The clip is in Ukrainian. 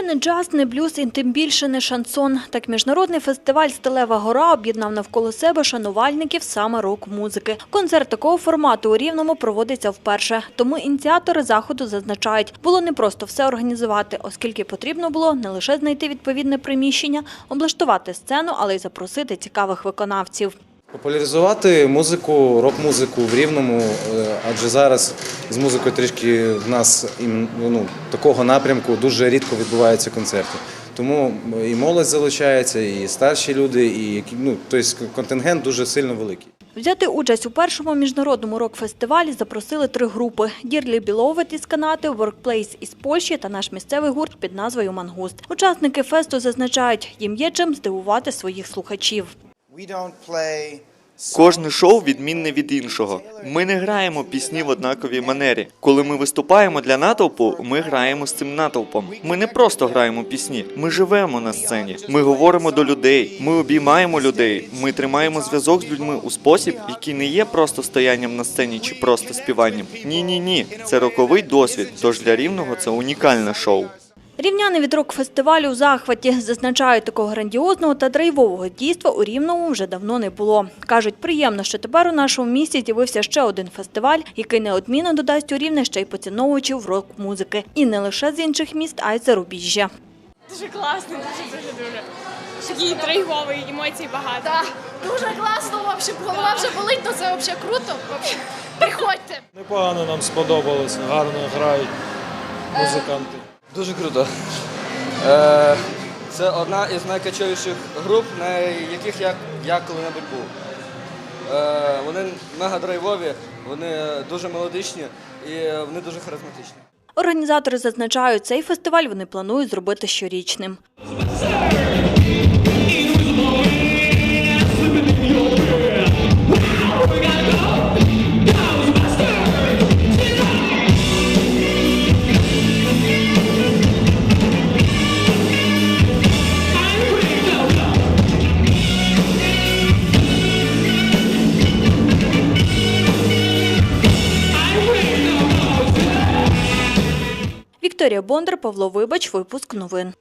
не джаз, не блюз і тим більше не шансон. Так міжнародний фестиваль Сталева гора об'єднав навколо себе шанувальників саме рок-музики. Концерт такого формату у Рівному проводиться вперше. Тому ініціатори заходу зазначають, було непросто все організувати, оскільки потрібно було не лише знайти відповідне приміщення, облаштувати сцену, але й запросити цікавих виконавців. Популяризувати музику, рок-музику в Рівному, е, адже зараз з музикою трішки в нас ну, такого напрямку дуже рідко відбуваються концерти. Тому і молодь залучається, і старші люди, і ну, тобто контингент дуже сильно великий. Взяти участь у першому міжнародному рок-фестивалі запросили три групи: Дірлі Біловет із Канади, Workplace із Польщі та наш місцевий гурт під назвою Мангуст. Учасники фесту зазначають, їм є чим здивувати своїх слухачів. Кожне шоу відмінне від іншого. Ми не граємо пісні в однаковій манері. Коли ми виступаємо для натовпу, ми граємо з цим натовпом. Ми не просто граємо пісні, ми живемо на сцені. Ми говоримо до людей, ми обіймаємо людей. Ми тримаємо зв'язок з людьми у спосіб, який не є просто стоянням на сцені чи просто співанням. Ні, ні, ні. Це роковий досвід. Тож для рівного це унікальне шоу. Рівняни від рок-фестивалю у захваті зазначають, такого грандіозного та драйвового дійства у Рівному вже давно не було. Кажуть, приємно, що тепер у нашому місті з'явився ще один фестиваль, який неодмінно додасть у Рівне ще й поціновувачів рок-музики. І не лише з інших міст, а й зарубіжжя. Дуже класно, дуже дуже дуже. Такий драйвовий, емоцій багато. Так, дуже класно, вообще, голова вже болить, то це взагалі круто. Вообще. Приходьте. Непогано нам сподобалось, гарно грають музиканти. Дуже круто. Е, це одна із найкачовіших груп, на яких я, я коли-небудь був. Е, вони мега драйвові, вони дуже мелодичні і вони дуже харизматичні. Організатори зазначають, цей фестиваль вони планують зробити щорічним. Вікторія Бондар, Павло Вибач, випуск новин.